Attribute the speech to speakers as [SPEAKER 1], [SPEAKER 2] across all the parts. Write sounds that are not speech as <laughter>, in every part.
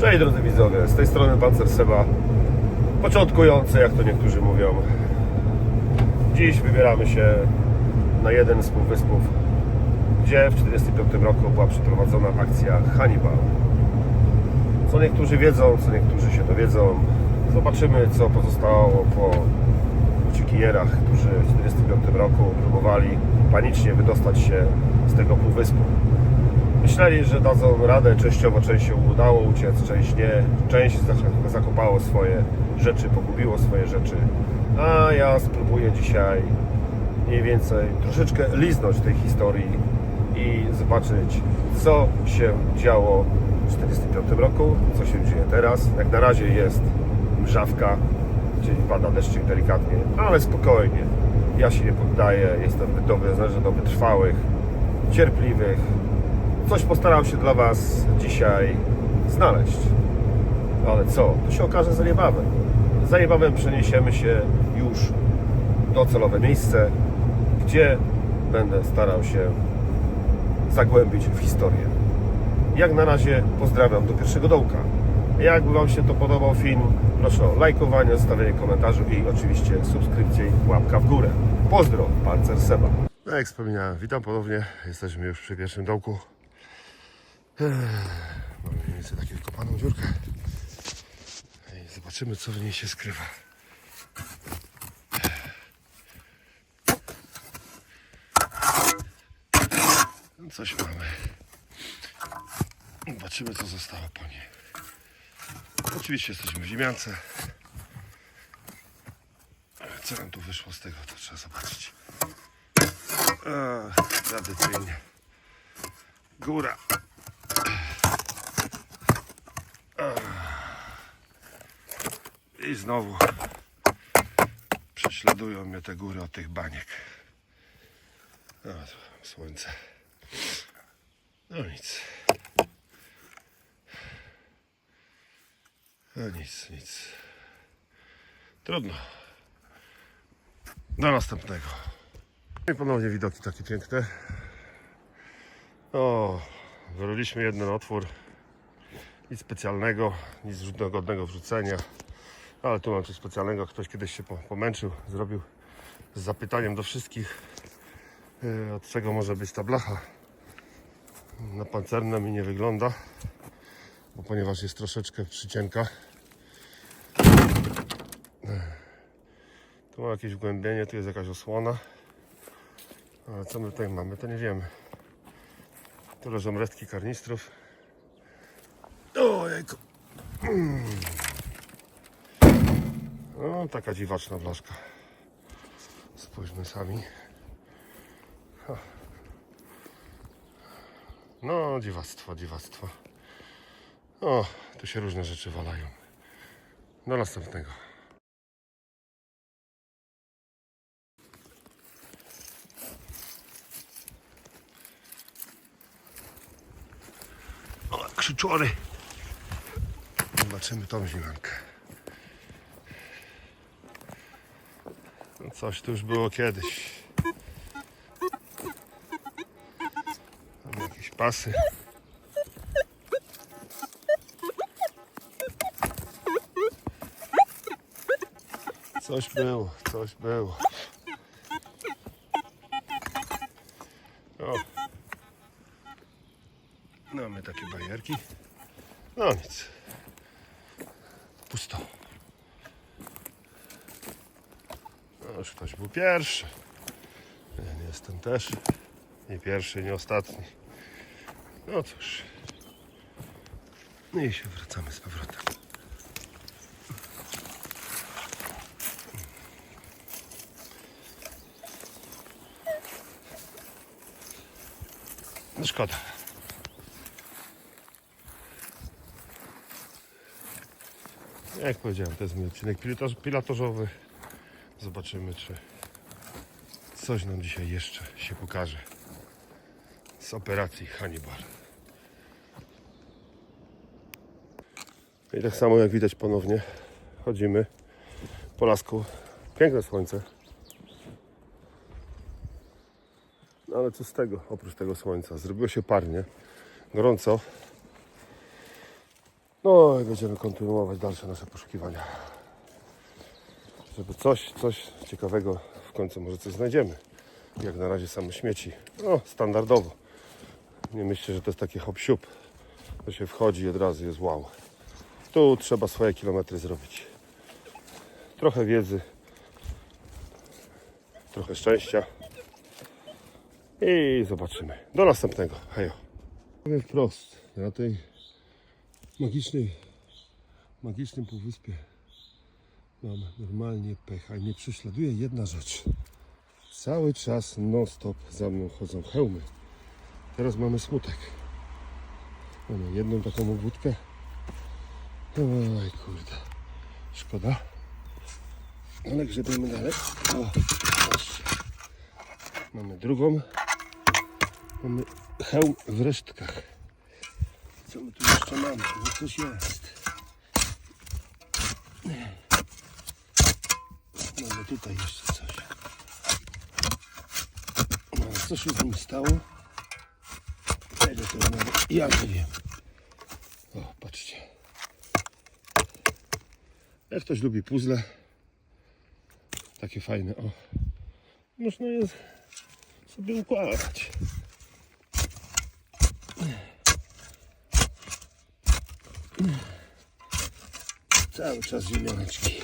[SPEAKER 1] Cześć drodzy widzowie, z tej strony Pancer Seba. Początkujący, jak to niektórzy mówią. Dziś wybieramy się na jeden z półwyspów Gdzie w 1945 roku była przeprowadzona akcja Hannibal. Co niektórzy wiedzą, co niektórzy się dowiedzą. Zobaczymy co pozostało po uciekinierach, którzy w 1945 roku próbowali panicznie wydostać się z tego półwyspu Myśleli, że dadzą radę, częściowo część się udało uciec, część nie. Część zakopało swoje rzeczy, pogubiło swoje rzeczy. A ja spróbuję dzisiaj mniej więcej troszeczkę liznąć tej historii i zobaczyć, co się działo w 1945 roku, co się dzieje teraz. Jak na razie jest mrzawka, czyli pada deszczyk delikatnie, ale spokojnie. Ja się nie poddaję, jestem dobry, należę do wytrwałych, cierpliwych, coś postaram się dla Was dzisiaj znaleźć. Ale co? To się okaże za niebawem. Za niebawem przeniesiemy się już docelowe miejsce, gdzie będę starał się zagłębić w historię. Jak na razie pozdrawiam do pierwszego dołka. Jakby Wam się to podobał film, proszę o lajkowanie, zostawienie komentarzu i oczywiście subskrypcję i łapka w górę. Pozdro, Pancer Seba. No jak wspominałem, witam ponownie. Jesteśmy już przy pierwszym dołku. Mamy mniej więcej taką kopaną dziurkę. I zobaczymy, co w niej się skrywa. Coś mamy. Zobaczymy, co zostało po niej. Oczywiście jesteśmy w ziemiance. Co nam tu wyszło z tego, to trzeba zobaczyć. A, tradycyjnie. Góra. I znowu prześladują mnie te góry od tych baniek. A, tu słońce. No nic. No nic, nic. Trudno. Do następnego. I ponownie widoki takie piękne. O, wyrobiliśmy jeden otwór. Nic specjalnego, nic godnego wrzucenia. Ale tu mam coś specjalnego. Ktoś kiedyś się po- pomęczył, zrobił z zapytaniem do wszystkich, yy, od czego może być ta blacha. Na pancerne mi nie wygląda, bo ponieważ jest troszeczkę przycienka. Tu ma jakieś wgłębienie, tu jest jakaś osłona. Ale co my tutaj mamy, to nie wiemy. Tu leżą resztki karnistrów. Ojejku. No, taka dziwaczna blaszka. Spójrzmy sami. No, dziwactwo, dziwactwo. O, tu się różne rzeczy walają. Do następnego. O, krzyczory. Zobaczymy tą zimankę. Coś tu już było kiedyś. Tam jakieś pasy. Coś było, coś było. O. Mamy takie bajerki. No nic. Pusto. Już ktoś był pierwszy. Ja nie jestem też. Nie pierwszy, nie ostatni. No cóż. No i się wracamy z powrotem. No szkoda. Jak powiedziałem, to jest mój odcinek. Zobaczymy, czy coś nam dzisiaj jeszcze się pokaże z operacji Hannibal. I tak samo jak widać ponownie chodzimy po lasku. Piękne słońce. No ale co z tego, oprócz tego słońca? Zrobiło się parnie, gorąco. No i będziemy kontynuować dalsze nasze poszukiwania. Żeby coś, coś ciekawego w końcu może coś znajdziemy. Jak na razie same śmieci. No, standardowo. Nie myślę, że to jest takie hop siup. To się wchodzi i od razu jest wow. Tu trzeba swoje kilometry zrobić. Trochę wiedzy, trochę szczęścia i zobaczymy. Do następnego. Hejo. Powiem wprost, na tej magicznej, magicznym półwyspie mam normalnie pecha i mnie prześladuje jedna rzecz. Cały czas non-stop za mną chodzą hełmy. Teraz mamy smutek. Mamy jedną taką obwódkę. Oj kurde. Szkoda. Ale grzebiemy dalej. O. Mamy drugą. Mamy hełm w resztkach. Co my tu jeszcze mamy? Tu coś jest. Tutaj jeszcze coś. No, co się nim stało? To ja nie wiem. O, patrzcie. Jak ktoś lubi puzzle, takie fajne, o, można je sobie układać. Cały czas ziemioneczki.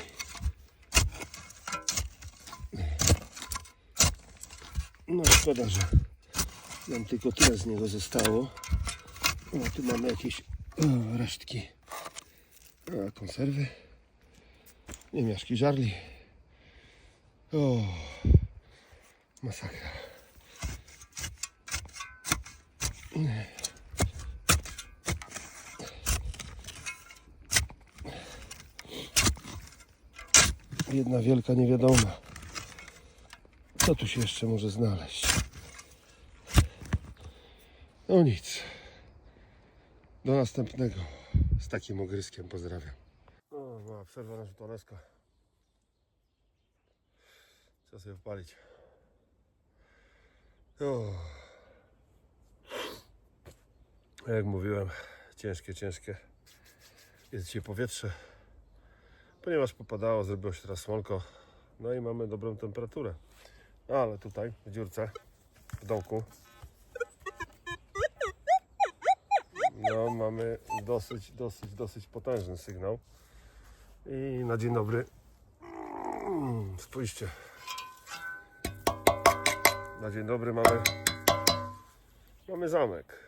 [SPEAKER 1] No szkoda, że nam tylko tyle z niego zostało. O, tu mamy jakieś o, resztki. A, konserwy. Niemiaszki żarli. O, masakra. Jedna wielka niewiadoma. Co tu się jeszcze może znaleźć? No nic. Do następnego. Z takim ogryskiem pozdrawiam. O, mała przerwa na żutoneska. Trzeba sobie wpalić. O. Jak mówiłem, ciężkie, ciężkie. Jest dzisiaj powietrze. Ponieważ popadało, zrobiło się teraz słonko. No i mamy dobrą temperaturę. Ale tutaj, w dziurce, w dołku, no mamy dosyć, dosyć, dosyć potężny sygnał. I na dzień dobry, mm, spójrzcie. Na dzień dobry mamy, mamy zamek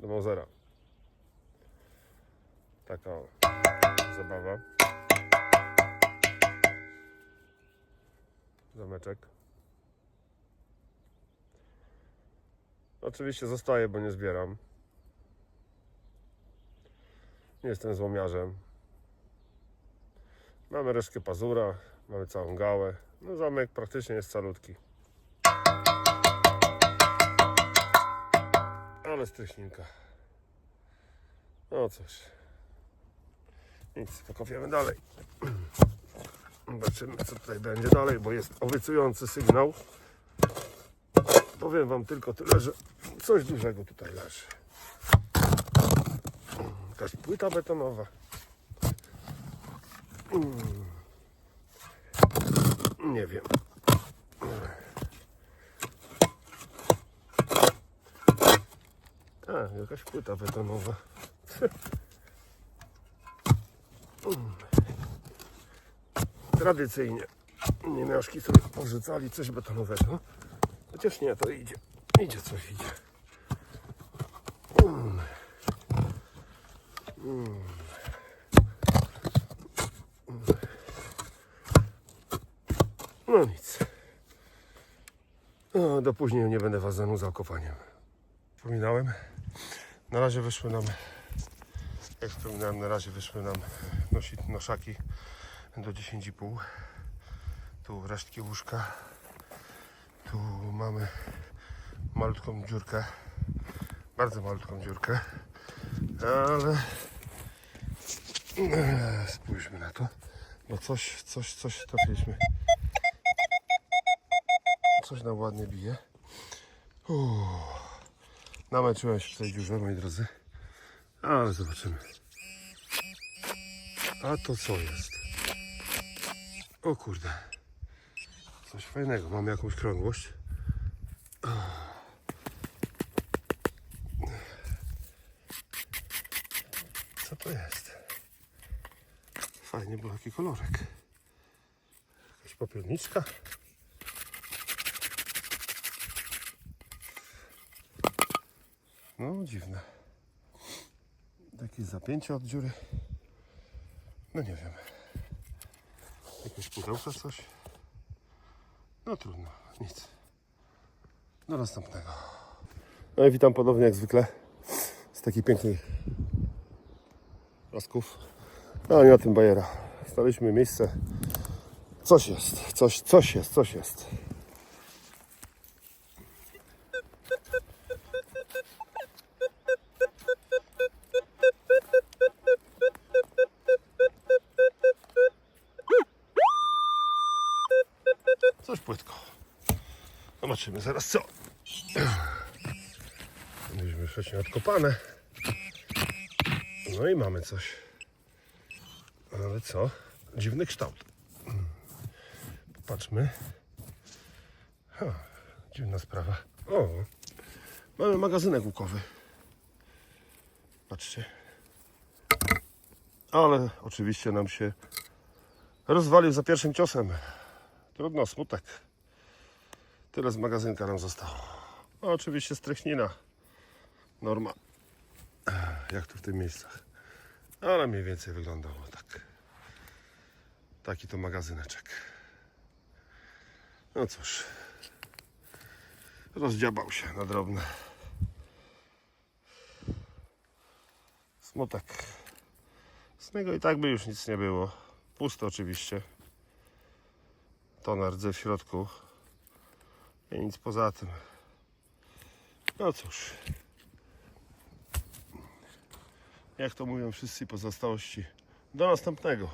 [SPEAKER 1] do Mausera. Taka zabawa. Zameczek. Oczywiście zostaje, bo nie zbieram. Nie jestem złomiarzem. Mamy resztkę pazura, mamy całą gałę. No zamek praktycznie jest calutki. Ale stryśninka. No cóż. Nic, pokopiemy dalej. <clears throat> Zobaczymy co tutaj będzie dalej, bo jest obiecujący sygnał. Powiem wam tylko tyle, że coś dużego tutaj leży. Jakaś płyta betonowa. Mm. Nie wiem. A, jakaś płyta betonowa. <laughs> Tradycyjnie niemiaszki sobie porzucali coś betonowego. Chociaż nie, to idzie. Idzie coś, idzie. Mm. Mm. No nic. No, do później nie będę was zanudzał kopaniem. Wspominałem. Na razie wyszły nam, jak wspominałem, na razie wyszły nam nosi, noszaki do 10,5. Tu resztki łóżka. Tu mamy malutką dziurkę. Bardzo malutką dziurkę. Ale e, spójrzmy na to. Bo coś, coś, coś trafiliśmy. Coś nam ładnie bije. Namęczyłem się w tej dziurze, moi drodzy. Ale zobaczymy. A to co jest? O kurde. Coś fajnego. Mamy jakąś krągłość. Co to jest? Fajnie, bo jaki kolorek. Jakaś popierniczka. No, dziwne. Jakieś zapięcie od dziury. No nie wiem. Jakieś pudełko, coś. No trudno, nic. Do następnego. No i witam ponownie jak zwykle z takiej pięknej lasków. No nie na tym bajera. Staliśmy miejsce. Coś jest, coś, coś jest, coś jest. Wcześniej odkopane. No i mamy coś. Ale co? Dziwny kształt. Popatrzmy. Ha, dziwna sprawa. O, mamy magazynek łukowy. Patrzcie. Ale oczywiście nam się rozwalił za pierwszym ciosem. Trudno, smutek. Tyle z magazynka nam zostało. No, oczywiście strychnina. Norma. Jak tu w tych miejscach. Ale mniej więcej wyglądało tak. Taki to magazyneczek. No cóż. Rozdziabał się na drobne. Smutek. Z niego i tak by już nic nie było. Pusto oczywiście. Tonar rdzy w środku. I nic poza tym. No cóż. Jak to mówią wszyscy pozostałości. Do następnego.